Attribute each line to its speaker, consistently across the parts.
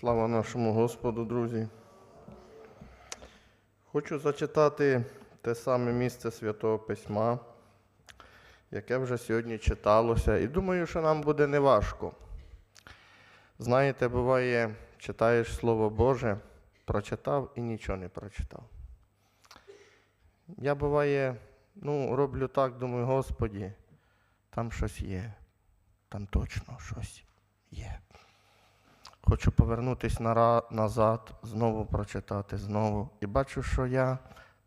Speaker 1: Слава нашому Господу, друзі. Хочу зачитати те саме місце Святого Письма, яке вже сьогодні читалося, і думаю, що нам буде неважко. Знаєте, буває, читаєш Слово Боже, прочитав і нічого не прочитав. Я буває, ну, роблю так, думаю, Господі, там щось є, там точно щось є. Хочу повернутися нара- назад, знову прочитати, знову. І бачу, що я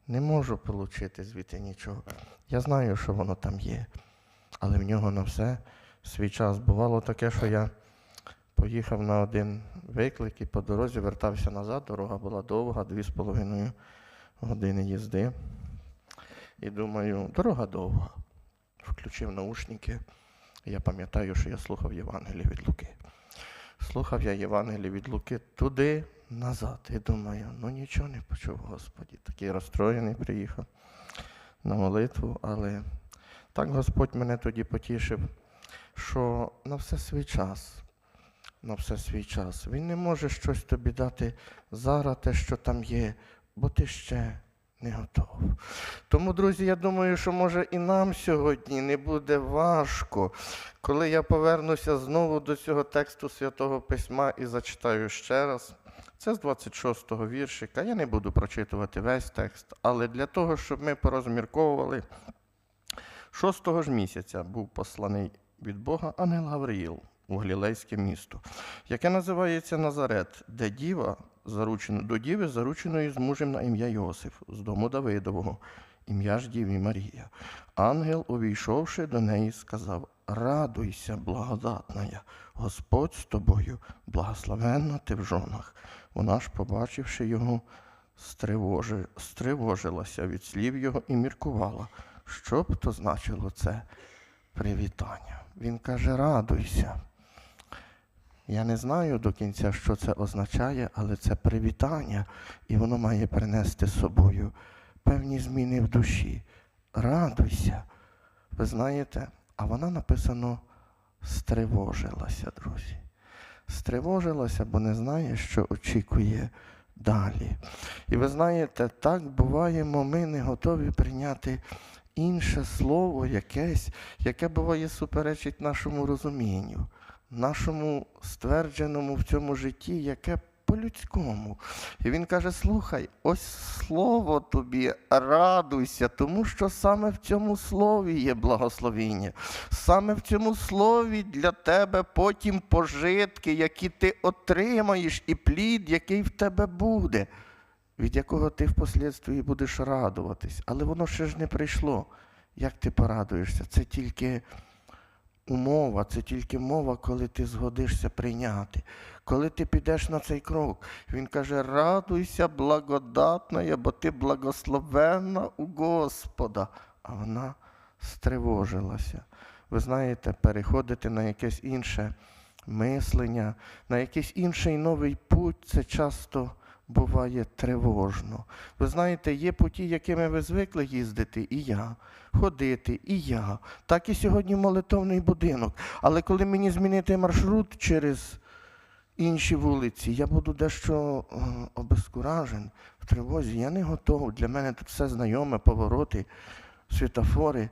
Speaker 1: не можу отримати звідти нічого. Я знаю, що воно там є, але в нього на все свій час. Бувало таке, що я поїхав на один виклик і по дорозі вертався назад. Дорога була довга, дві з половиною години їзди. І думаю, дорога довга. Включив наушники. Я пам'ятаю, що я слухав Євангеліє від Луки. Слухав я Євангеліє від Луки туди, назад. І думаю, ну нічого не почув, Господі. Такий розстроєний приїхав на молитву, але так Господь мене тоді потішив, що на все свій час. На все свій час. Він не може щось тобі дати зараз, те, що там є, бо ти ще не готов. Тому, друзі, я думаю, що може і нам сьогодні не буде важко, коли я повернуся знову до цього тексту Святого Письма і зачитаю ще раз. Це з 26-го віршика. Я не буду прочитувати весь текст, але для того, щоб ми порозмірковували, 6-го ж місяця був посланий від Бога ангел Гавриїл у Галілейське місто, яке називається Назарет, де діва заручена, до діви, зарученої з мужем на ім'я Йосиф, з дому Давидового, ім'я ж Діві Марія. Ангел, увійшовши до неї, сказав: Радуйся, благодатна, Господь з тобою, благословенна ти в жонах. Вона ж, побачивши його, стривожи, стривожилася від слів його і міркувала, що б то значило це привітання. Він каже: Радуйся. Я не знаю до кінця, що це означає, але це привітання, і воно має принести з собою певні зміни в душі. Радуйся. Ви знаєте, а вона написано стривожилася, друзі. Стривожилася, бо не знає, що очікує далі. І ви знаєте, так буваємо, ми не готові прийняти інше слово якесь, яке буває суперечить нашому розумінню, нашому ствердженому в цьому житті, яке по-людському. І він каже: слухай, ось слово тобі, радуйся, тому що саме в цьому слові є благословіння. Саме в цьому слові для тебе потім пожитки, які ти отримаєш, і плід, який в тебе буде, від якого ти впоследствії будеш радуватись. Але воно ще ж не прийшло. Як ти порадуєшся? Це тільки умова, це тільки мова, коли ти згодишся прийняти. Коли ти підеш на цей крок, він каже: радуйся, благодатна, бо ти благословенна у Господа. А вона стривожилася. Ви знаєте, переходити на якесь інше мислення, на якийсь інший новий путь, це часто буває тривожно. Ви знаєте, є путі, якими ви звикли їздити, і я, ходити, і я. Так і сьогодні молитовний будинок. Але коли мені змінити маршрут через інші вулиці, я буду дещо е, обескуражен в тривозі. Я не готовий. Для мене тут все знайоме, повороти, світофори.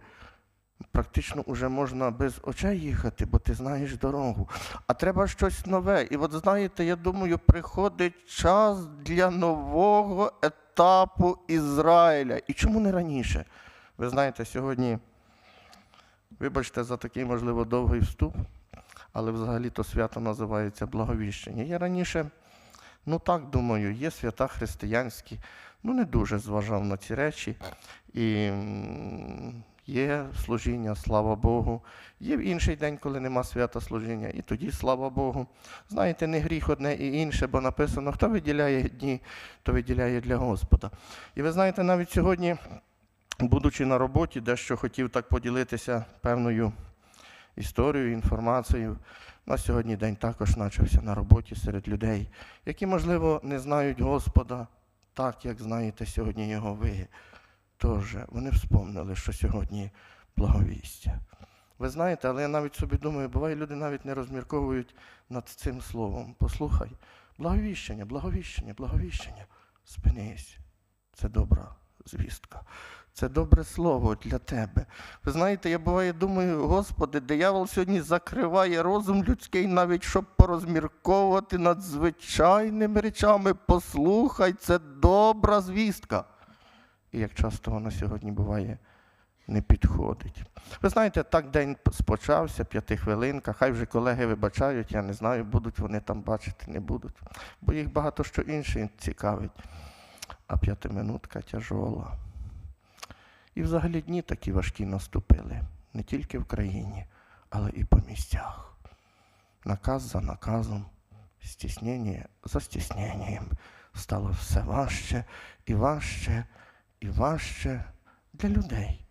Speaker 1: Практично вже можна без очей їхати, бо ти знаєш дорогу. А треба щось нове. І от знаєте, я думаю, приходить час для нового етапу Ізраїля. І чому не раніше? Ви знаєте, сьогодні, вибачте за такий, можливо, довгий вступ, але взагалі то свято називається Благовіщення. Я раніше, ну так думаю, є свята християнські, ну не дуже зважав на ці речі. І є служіння, слава Богу. Є інший день, коли нема свята служіння, і тоді слава Богу. Знаєте, не гріх одне і інше, бо написано, хто виділяє дні, то виділяє для Господа. І ви знаєте, навіть сьогодні, будучи на роботі, дещо хотів так поділитися певною історією, інформацією. У нас сьогодні день також почався на роботі серед людей, які, можливо, не знають Господа так, як знаєте сьогодні його ви. Тож вони вспомнили, що сьогодні благовістя. Ви знаєте, але я навіть собі думаю, буває, люди навіть не розмірковують над цим словом. Послухай, Благовіщення, благовіщення, благовіщення. Спинись. Це добра звістка. Це добре слово для тебе. Ви знаєте, я буває думаю, Господи, диявол сьогодні закриває розум людський, навіть щоб порозмірковувати над звичайними речами. Послухай, це добра звістка. І як часто вона сьогодні буває, не підходить. Ви знаєте, так день спочався, п'ятихвилинка, хай вже колеги вибачають, я не знаю, будуть вони там бачити, не будуть. Бо їх багато що інше цікавить. А п'ятиминутка тяжола. І взагалі дні такі важкі наступили не тільки в країні, але і по місцях. Наказ за наказом, стіснення за стісненням стало все важче і важче і важче для людей.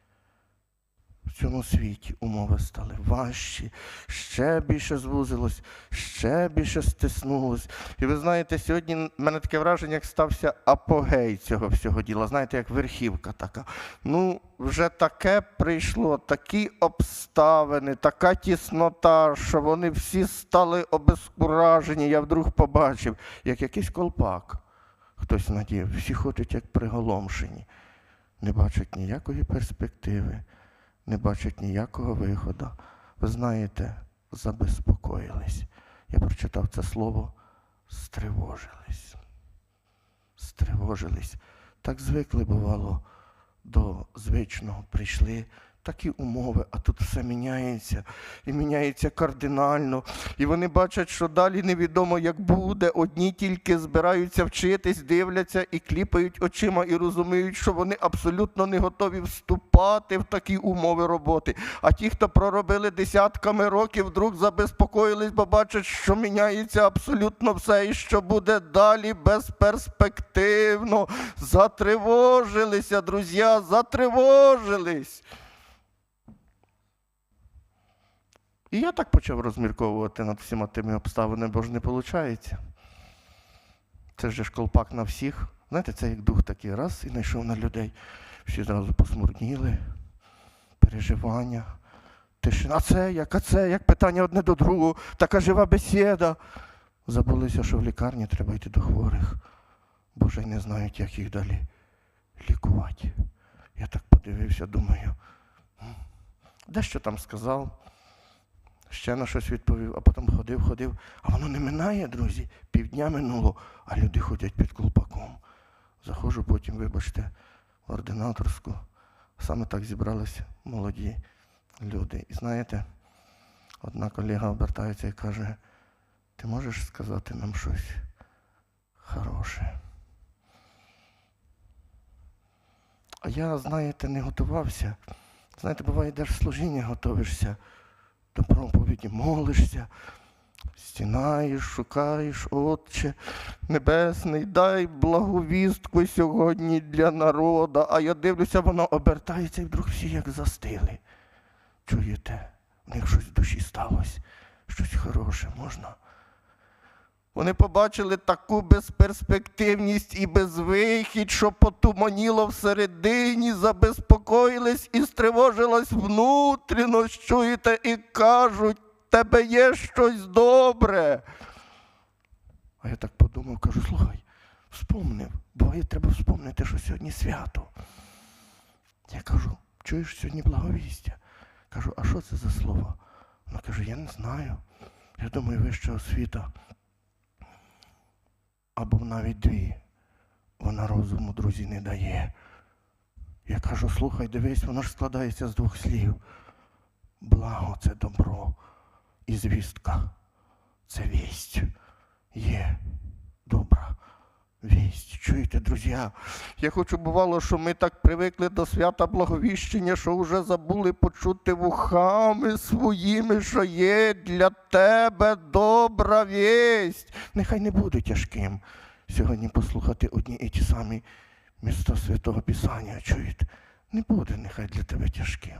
Speaker 1: В цьому світі умови стали важчі, ще більше звузилось, ще більше стиснулось. І ви знаєте, сьогодні в мене таке враження, як стався апогей цього всього діла. Знаєте, як верхівка така. Ну, вже таке прийшло, такі обставини, така тіснота, що вони всі стали обезкуражені. Я вдруг побачив, як якийсь колпак. Хтось надів, всі ходять як приголомшені, не бачать ніякої перспективи не бачать ніякого виходу. Ви знаєте, забезпокоїлись. Я прочитав це слово стривожились. Стривожились. Так звикли, бувало, до звичного прийшли. Такі умови, а тут все міняється і міняється кардинально. І вони бачать, що далі невідомо, як буде. Одні тільки збираються вчитись, дивляться і кліпають очима, і розуміють, що вони абсолютно не готові вступати в такі умови роботи. А ті, хто проробили десятками років, вдруг забезпокоїлись, бо бачать, що міняється абсолютно все, і що буде далі безперспективно. Затривожилися, друзі, затривожились. І я так почав розмірковувати над всіма тими обставинами, бо ж не виходить. Це ж колпак на всіх. Знаєте, це як дух такий раз і знайшов на людей. Всі зразу посмурніли, переживання, тишина. А це як, а це, як питання одне до другого, така жива бесіда. Забулися, що в лікарні треба йти до хворих, бо вже й не знають, як їх далі лікувати. Я так подивився, думаю, «М, дещо там сказав ще на щось відповів, а потім ходив, ходив. А воно не минає, друзі. Півдня минуло, а люди ходять під колпаком. Заходжу потім, вибачте, в ординаторську. Саме так зібралися молоді люди. І знаєте, одна колега обертається і каже, ти можеш сказати нам щось хороше? А я, знаєте, не готувався. Знаєте, буває, йдеш в служіння, готовишся до проповіді молишся, стінаєш, шукаєш, Отче Небесний, дай благовістку сьогодні для народа. А я дивлюся, воно обертається і вдруг всі як застили. Чуєте, в них щось в душі сталося, щось хороше можна. Вони побачили таку безперспективність і безвихідь, що потуманіло всередині, забезпокоїлись і стривожилось внутрішно, чуєте, і кажуть, тебе є щось добре. А я так подумав, кажу, слухай, вспомнив, буває, треба вспомнити, що сьогодні свято. Я кажу, чуєш сьогодні благовістя? Кажу, а що це за слово? Вона каже, я не знаю. Я думаю, вища освіта або навіть дві. Вона розуму, друзі, не дає. Я кажу, слухай, дивись, воно ж складається з двох слів. Благо це добро і звістка. Це вість. Є вість. Чуєте, друзі? Я хочу, бувало, що ми так привикли до свята благовіщення, що вже забули почути вухами своїми, що є для тебе добра вість. Нехай не буде тяжким сьогодні послухати одні і ті самі міста Святого Писання. Чуєте? Не буде нехай для тебе тяжким.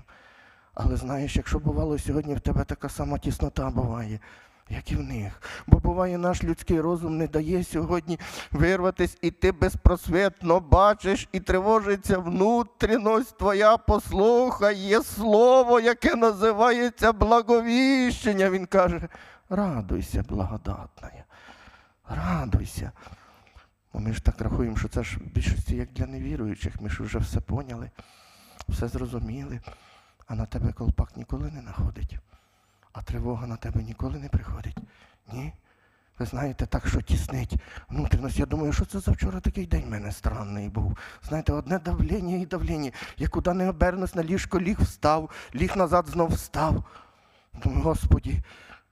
Speaker 1: Але знаєш, якщо бувало сьогодні в тебе така сама тіснота буває, як і в них. Бо буває, наш людський розум не дає сьогодні вирватись, і ти безпросвітно бачиш і тривожиться внутрішність твоя. Послухай, є слово, яке називається благовіщення. Він каже: радуйся, благодатна. Радуйся. Бо ми ж так рахуємо, що це ж в більшості як для невіруючих. Ми ж вже все поняли, все зрозуміли, а на тебе колпак ніколи не находить. А тривога на тебе ніколи не приходить. Ні. Ви знаєте, так що тіснить внутрішність. Я думаю, що це за вчора такий день в мене странний був. Знаєте, одне давлення і давлення. Я куди не обернусь на ліжко, ліг встав, ліг назад знов встав. Думаю, Господі,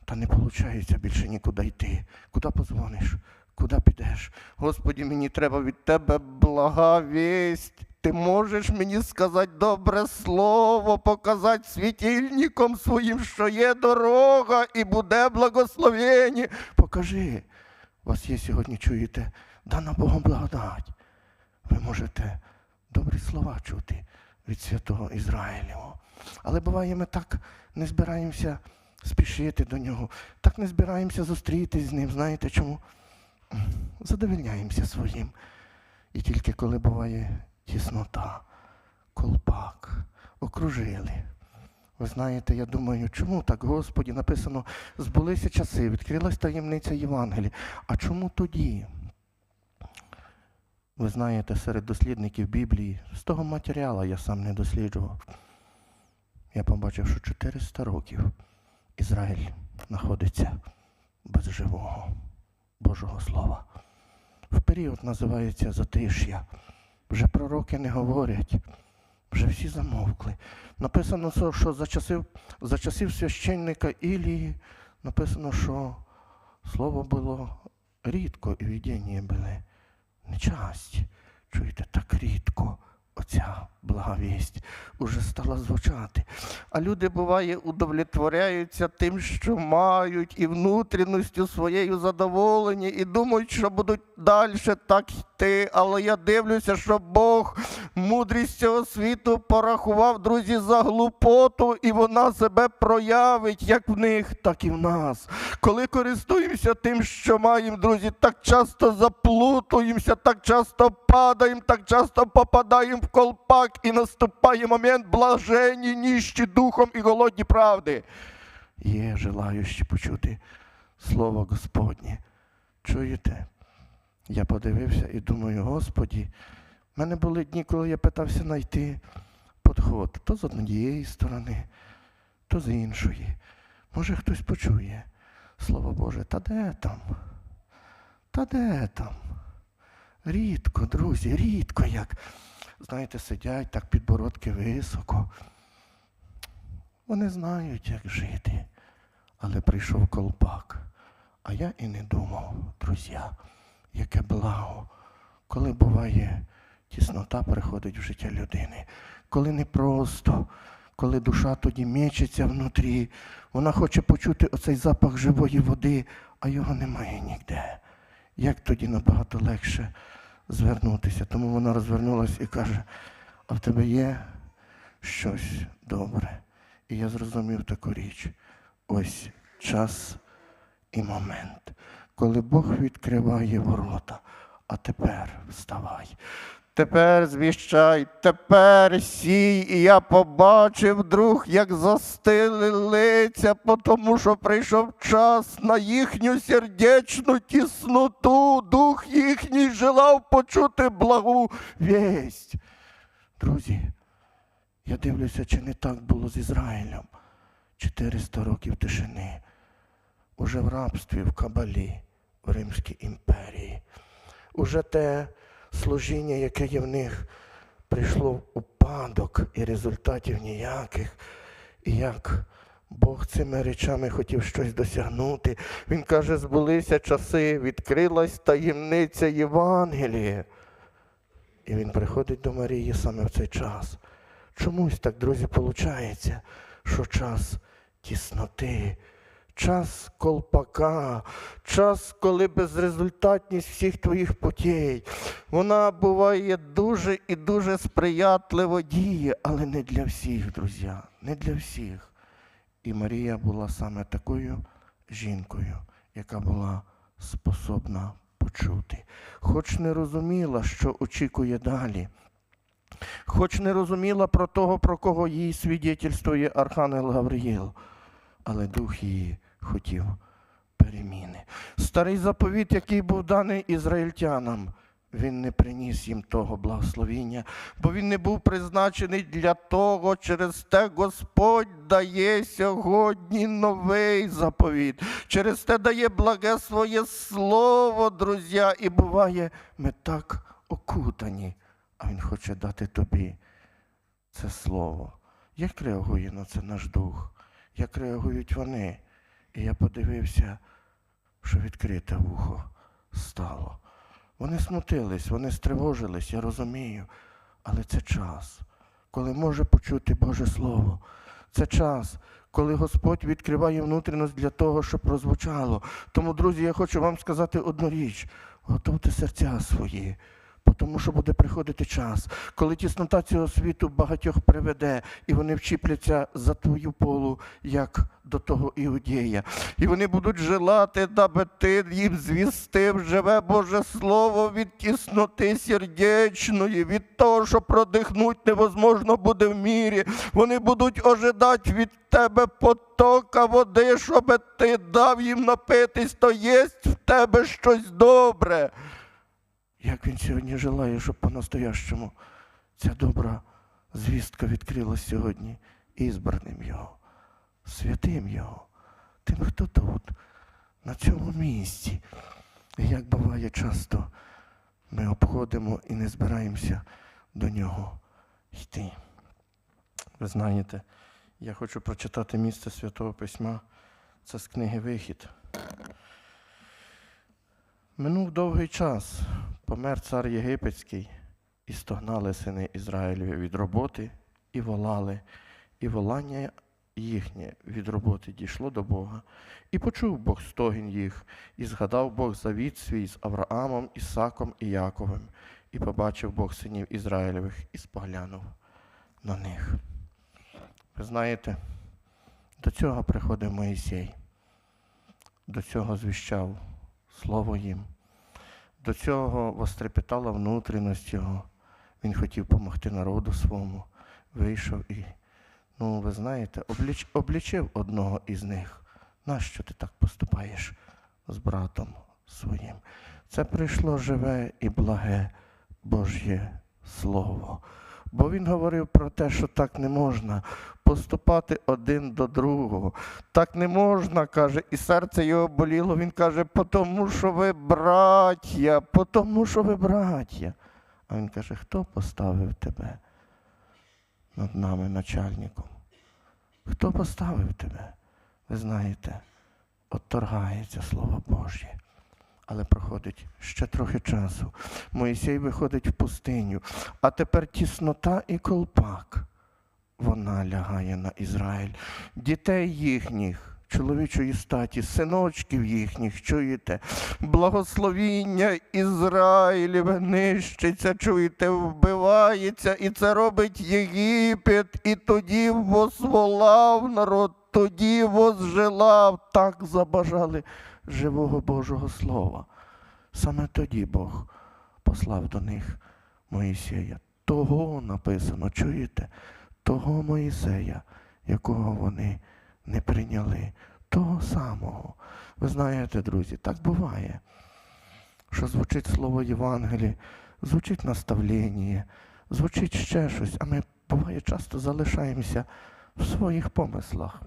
Speaker 1: та не виходить більше нікуди йти. Куди позвониш? Куди підеш? Господі, мені треба від тебе блага вість. Ти можеш мені сказати добре слово, показати світильником своїм, що є дорога і буде благословення. Покажи. Вас є сьогодні, чуєте, дана Богом благодать. Ви можете добрі слова чути від святого Ізраїлю. Але буває, ми так не збираємося спішити до нього, так не збираємося зустрітись з ним. Знаєте чому? Задовольняємося своїм. І тільки коли буває тіснота, колпак, окружили. Ви знаєте, я думаю, чому так, Господі, написано, збулися часи, відкрилась таємниця Євангелія. А чому тоді? Ви знаєте, серед дослідників Біблії, з того матеріалу я сам не досліджував. Я побачив, що 400 років Ізраїль знаходиться без живого Божого Слова. В період називається затиш'я. Вже пророки не говорять, вже всі замовкли. Написано, що- за часів, за часів священника Ілії написано, що слово було рідко і видіння були нечасті. Чуєте, так рідко оця благовість уже стала звучати. А люди, буває, удовлетворяються тим, що мають, і внутрішністю своєю задоволені, і думають, що будуть далі так йти. Але я дивлюся, що Бог мудрість цього світу порахував, друзі, за глупоту, і вона себе проявить як в них, так і в нас. Коли користуємося тим, що маємо, друзі, так часто заплутуємося, так часто падаємо, так часто попадаємо в колпак і наступає момент блажені, ніщі духом і голодні правди. Є желаючі почути слово Господнє. Чуєте? Я подивився і думаю, Господі, в мене були дні, коли я питався знайти підход то з однієї сторони, то з іншої. Може, хтось почує. Слово Боже, та де там? Та де там? Рідко, друзі, рідко як. Знаєте, сидять так підбородки високо. Вони знають, як жити. Але прийшов колпак. А я і не думав, друзі, яке благо, коли буває тіснота приходить в життя людини, коли не просто, коли душа тоді мечеться внутрі, вона хоче почути оцей запах живої води, а його немає ніде. Як тоді набагато легше звернутися? Тому вона розвернулася і каже: а в тебе є щось добре. І я зрозумів таку річ. Ось час і момент, коли Бог відкриває ворота, а тепер вставай. Тепер звіщай, тепер сій, і я побачив, друг, як застили лиця, тому що прийшов час на їхню сердечну тісноту. Дух їхній желав почути благу вість. Друзі, я дивлюся, чи не так було з Ізраїлем. 400 років тишини. Уже в рабстві в Кабалі, Римській імперії. Уже те служіння, яке є в них, прийшло в упадок і результатів ніяких. І як Бог цими речами хотів щось досягнути. Він каже, збулися часи, відкрилась таємниця Євангелія. І він приходить до Марії саме в цей час. Чомусь так, друзі, виходить, що час тісноти, час колпака, час, коли безрезультатність всіх твоїх путей, вона буває дуже і дуже сприятливо діє, але не для всіх, друзі, не для всіх. І Марія була саме такою жінкою, яка була способна почути, хоч не розуміла, що очікує далі. Хоч не розуміла про того, про кого їй свідетельствує Архангел Гавриїл, але дух її хотів переміни. Старий заповіт, який був даний ізраїльтянам, він не приніс їм того благословіння, бо він не був призначений для того, через те Господь дає сьогодні новий заповіт. Через те дає благе своє слово, друзі. І буває, ми так окутані, а Він хоче дати тобі це слово. Як реагує на це наш дух? Як реагують вони? І я подивився, що відкрите вухо стало. Вони смутились, вони стривожились, я розумію. Але це час, коли може почути Боже Слово. Це час, коли Господь відкриває внутрішність для того, щоб прозвучало. Тому, друзі, я хочу вам сказати одну річ: готуйте серця свої. Тому що буде приходити час, коли тіснота цього світу багатьох приведе, і вони вчіпляться за твою полу, як до того іудея. І вони будуть желати, даби ти їм звістив живе Боже Слово від тісноти сердечної, від того, що продихнуть невозможно буде в мірі. Вони будуть ожидати від тебе потока води, щоб ти дав їм напитись, то єсть в тебе щось добре. Як він сьогодні желає, щоб по-настоящому ця добра звістка відкрилась сьогодні ізбраним його, святим його, тим, хто тут, на цьому місці. І як буває часто, ми обходимо і не збираємося до нього йти. Ви знаєте, я хочу прочитати місце Святого Письма. Це з книги Вихід. Минув довгий час, помер цар Єгипетський, і стогнали сини Ізраїлеві від роботи, і волали, і волання їхнє від роботи дійшло до Бога. І почув Бог стогін їх, і згадав Бог завіт свій з Авраамом, Ісаком і Яковим, і побачив Бог синів Ізраїлевих і споглянув на них. Ви знаєте, до цього приходив Моїсей, до цього звіщав слово їм. До цього вострепетала внутрішність його. Він хотів допомогти народу своєму. Вийшов і, ну, ви знаєте, обліч, облічив одного із них. Нащо ти так поступаєш з братом своїм? Це прийшло живе і благе Божє Слово. Бо він говорив про те, що так не можна поступати один до другого. Так не можна, каже, і серце його боліло. Він каже, тому що ви браття, тому що ви браття. А він каже, хто поставив тебе над нами начальником? Хто поставив тебе? Ви знаєте, отторгається Слово Божє. Але проходить ще трохи часу. Моїсей виходить в пустиню, а тепер тіснота і колпак. Вона лягає на Ізраїль. Дітей їхніх, чоловічої статі, синочків їхніх, чуєте? Благословіння Ізраїлеве нищиться, чуєте, вбивається, і це робить Єгипет, і тоді возволав народ, тоді возжелав, так забажали живого Божого Слова. Саме тоді Бог послав до них Моїсея. Того написано, чуєте? Того Моїсея, якого вони не прийняли, того самого. Ви знаєте, друзі, так буває, що звучить слово Євангелії, звучить наставлення, звучить ще щось, а ми буває часто залишаємося в своїх помислах,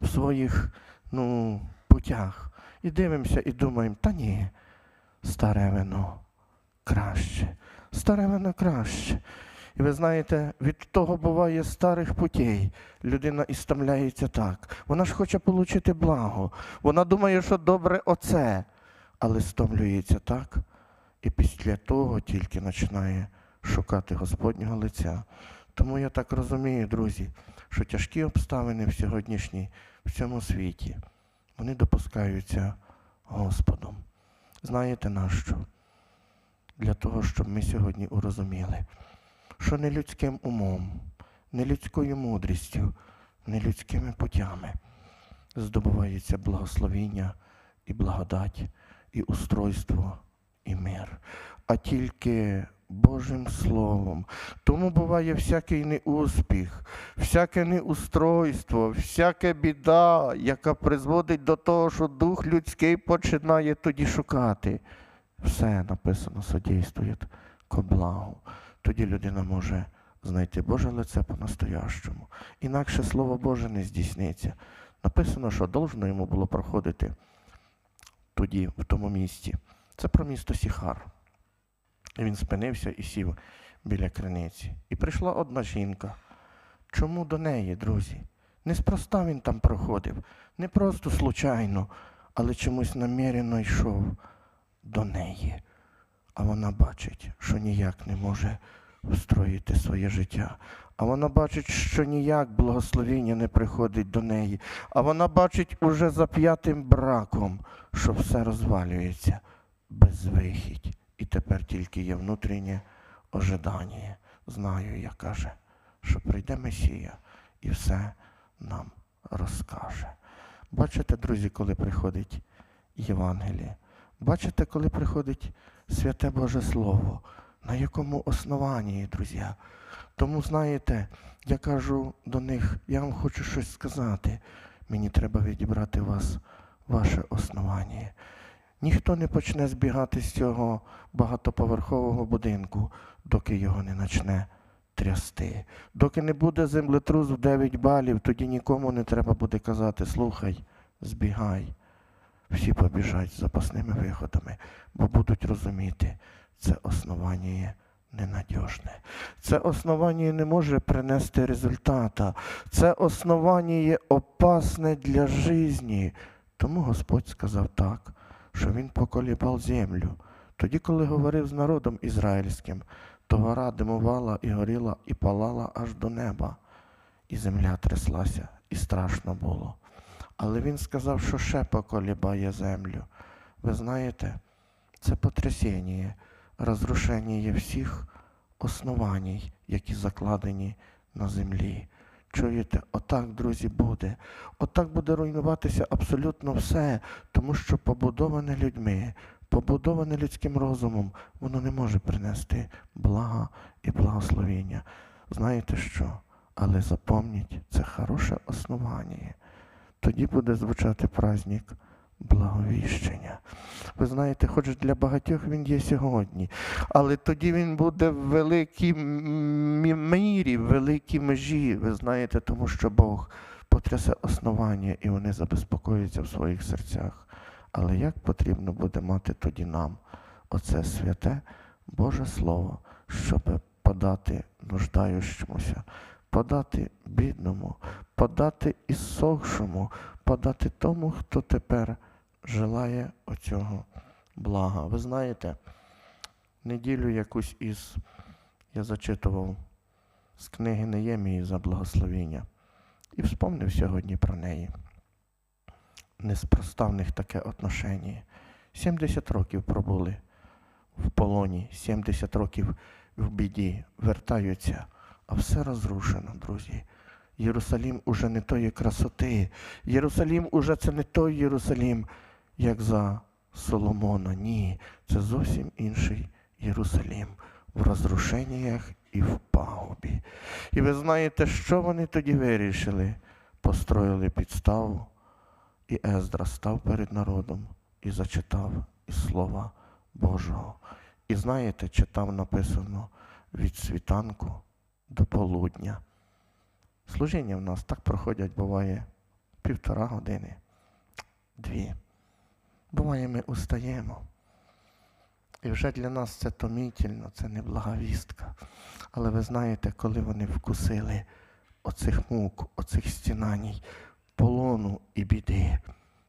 Speaker 1: в своїх ну, путях. І дивимося і думаємо, та ні, старе вино краще, старе вино краще. І ви знаєте, від того буває старих путей. Людина істомляється так. Вона ж хоче отримати благо. Вона думає, що добре оце, але стомлюється так. І після того тільки починає шукати Господнього лиця. Тому я так розумію, друзі, що тяжкі обставини в сьогоднішній в цьому світі, вони допускаються Господом. Знаєте нащо? Для того, щоб ми сьогодні урозуміли що не людським умом, не людською мудрістю, не людськими путями здобувається благословіння і благодать, і устройство, і мир, а тільки Божим Словом. Тому буває всякий неуспіх, всяке неустройство, всяке біда, яка призводить до того, що дух людський починає тоді шукати. Все написано содействує ко благу. Тоді людина може знайти Боже лице по-настоящому. Інакше Слово Боже не здійсниться. Написано, що должно йому було проходити тоді, в тому місті. Це про місто Сіхар. І він спинився і сів біля криниці. І прийшла одна жінка. Чому до неї, друзі? Неспроста він там проходив, не просто случайно, але чомусь намірено йшов до неї. А вона бачить, що ніяк не може встроїти своє життя. А вона бачить, що ніяк благословіння не приходить до неї. А вона бачить уже за п'ятим браком, що все розвалюється безвихідь. І тепер тільки є внутрішнє ожидання. Знаю, я каже, що прийде Месія і все нам розкаже. Бачите, друзі, коли приходить Євангеліє? Бачите, коли приходить святе Боже Слово, на якому основанні, друзі? Тому, знаєте, я кажу до них, я вам хочу щось сказати. Мені треба відібрати вас, ваше основання. Ніхто не почне збігати з цього багатоповерхового будинку, доки його не почне трясти. Доки не буде землетрус в 9 балів, тоді нікому не треба буде казати, слухай, збігай. Всі побіжать запасними виходами, бо будуть розуміти, це основання ненадіжне. Це основання не може принести результата. Це основання є опасне для житті. Тому Господь сказав так, що Він поколібав землю. Тоді, коли говорив з народом ізраїльським, то гора димувала і горіла, і палала аж до неба, і земля тряслася, і страшно було. Але він сказав, що ще поколібає землю. Ви знаєте, це потрясіння, розрушення всіх основань, які закладені на землі. Чуєте, отак, друзі, буде. Отак буде руйнуватися абсолютно все, тому що побудоване людьми, побудоване людським розумом, воно не може принести блага і благословення. Знаєте що? Але запомніть, це хороше основання. Тоді буде звучати праздник благовіщення. Ви знаєте, хоч для багатьох він є сьогодні, але тоді він буде в великій мірі, в великій межі. Ви знаєте, тому що Бог потрясе основання і вони забезпокоються в своїх серцях. Але як потрібно буде мати тоді нам оце святе Боже Слово, щоб подати нуждаючомуся, подати бідному, подати ісохшому, подати тому, хто тепер желає оцього блага. Ви знаєте, неділю якусь із я зачитував з книги Неємії за благословіння і вспомнив сьогодні про неї. Неспроста в них таке отношення. 70 років пробули в полоні, 70 років в біді, вертаються, а все розрушено, друзі. Єрусалім уже не тої красоти. Єрусалім уже це не той Єрусалім, як за Соломона. Ні, це зовсім інший Єрусалім в розрушеннях і в пагубі. І ви знаєте, що вони тоді вирішили? Построїли підставу, і Ездра став перед народом і зачитав із Слова Божого. І знаєте, читав написано від світанку до полудня. Служіння в нас так проходять, буває півтора години, дві. Буває, ми устаємо. І вже для нас це томітельно, це не благовістка. Але ви знаєте, коли вони вкусили оцих мук, оцих стінаній, полону і біди,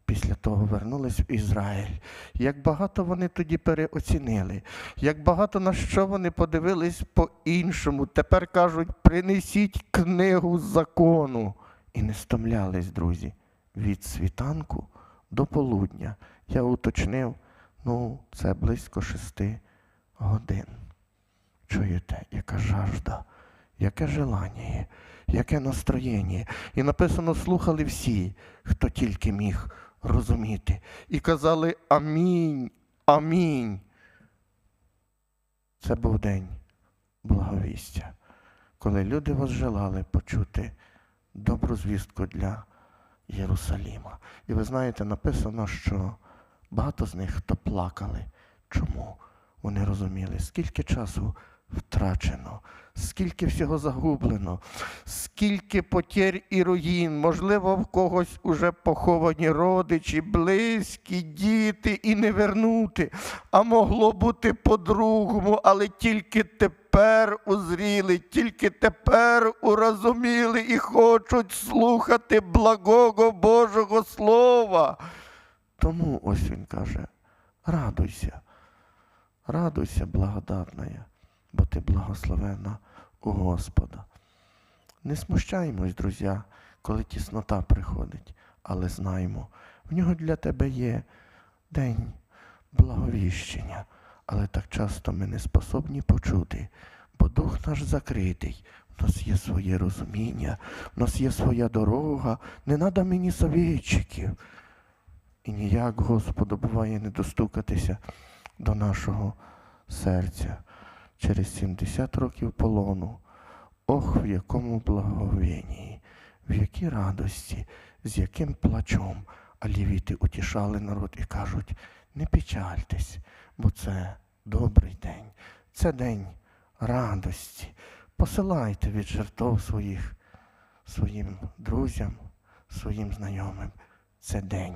Speaker 1: після того вернулись в Ізраїль. Як багато вони тоді переоцінили, як багато на що вони подивились по-іншому. Тепер кажуть, принесіть книгу закону. І не стомлялись, друзі, від світанку до полудня. Я уточнив, ну, це близько шести годин. Чуєте, яка жажда, яке желання, яке настроєння. І написано, слухали всі, хто тільки міг розуміти. І казали Амінь, амінь. Це був день благовістя, коли люди возжелали почути добру звістку для Єрусаліма. І ви знаєте, написано, що багато з них хто плакали. Чому? Вони розуміли, скільки часу втрачено, скільки всього загублено, скільки потєр і руїн, можливо, в когось уже поховані родичі, близькі, діти і не вернути. А могло бути по-другому, але тільки тепер узріли, тільки тепер урозуміли і хочуть слухати благого Божого Слова. Тому ось він каже: радуйся, радуйся, благодатная, бо ти благословена у Господа. Не смущаємось, друзі, коли тіснота приходить, але знаймо, в нього для тебе є день благовіщення, але так часто ми не способні почути, бо дух наш закритий. В нас є своє розуміння, в нас є своя дорога, не треба мені совєтчиків. І ніяк Господу буває не достукатися до нашого серця через 70 років полону. Ох, в якому благовінні, в якій радості, з яким плачом. А лівіти утішали народ і кажуть, не печальтесь, бо це добрий день, це день радості. Посилайте від жертв своїх своїм друзям, своїм знайомим. Це день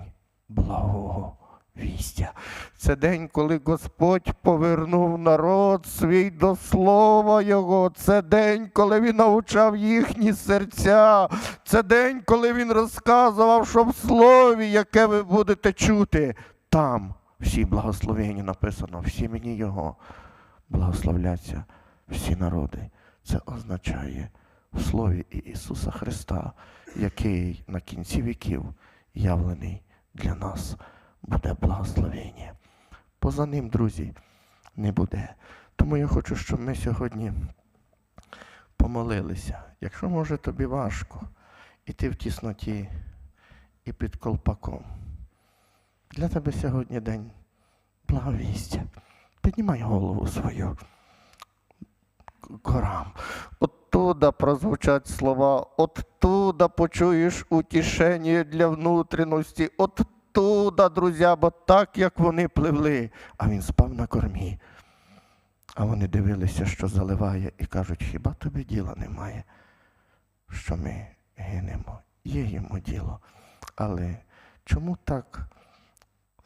Speaker 1: благого вістя. Це день, коли Господь повернув народ свій до слова Його. Це день, коли Він навчав їхні серця. Це день, коли Він розказував, що в слові, яке ви будете чути, там всі благословені написано, всі мені Його благословляться всі народи. Це означає в слові Ісуса Христа, який на кінці віків явлений для нас буде благословення. Поза ним, друзі, не буде. Тому я хочу, щоб ми сьогодні помолилися. Якщо може тобі важко, і ти в тісноті і під колпаком. Для тебе сьогодні день благовістя. Піднімай голову свою горам. Оттуда прозвучать слова, оттуда почуєш утішення для внутрішності, оттуда, друзі, бо так, як вони пливли, а він спав на кормі. А вони дивилися, що заливає, і кажуть, хіба тобі діла немає, що ми гинемо? Є йому діло. Але чому так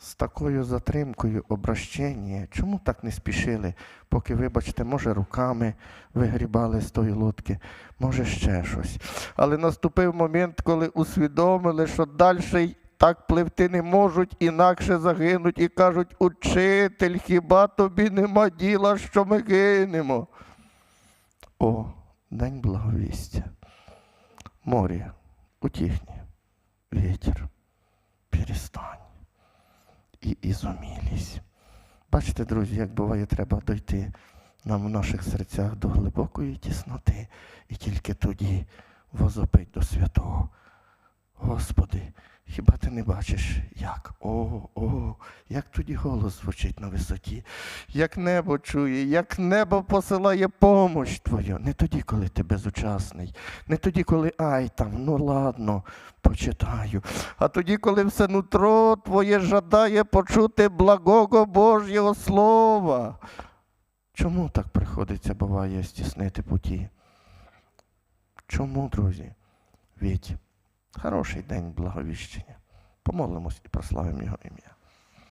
Speaker 1: з такою затримкою обращення, чому так не спішили, поки, вибачте, може, руками вигрібали з тої лодки, може ще щось. Але наступив момент, коли усвідомили, що далі так пливти не можуть, інакше загинуть, і кажуть, учитель, хіба тобі нема діла, що ми гинемо? О, день благовістя. Море, ветер, перестань і ізумілість. Бачите, друзі, як буває, треба дойти нам в наших серцях до глибокої тісноти, і тільки тоді возопить до святого. Господи, хіба ти не бачиш, як? О, о, як тоді голос звучить на висоті, як небо чує, як небо посилає помощ твою. Не тоді, коли ти безучасний, не тоді, коли ай там, ну ладно, почитаю. А тоді, коли все нутро твоє жадає почути благого Божого Слова. Чому так приходиться, буває, стіснити путі? Чому, друзі? Ведь хороший день благовіщення. Помолимось і прославимо Його ім'я.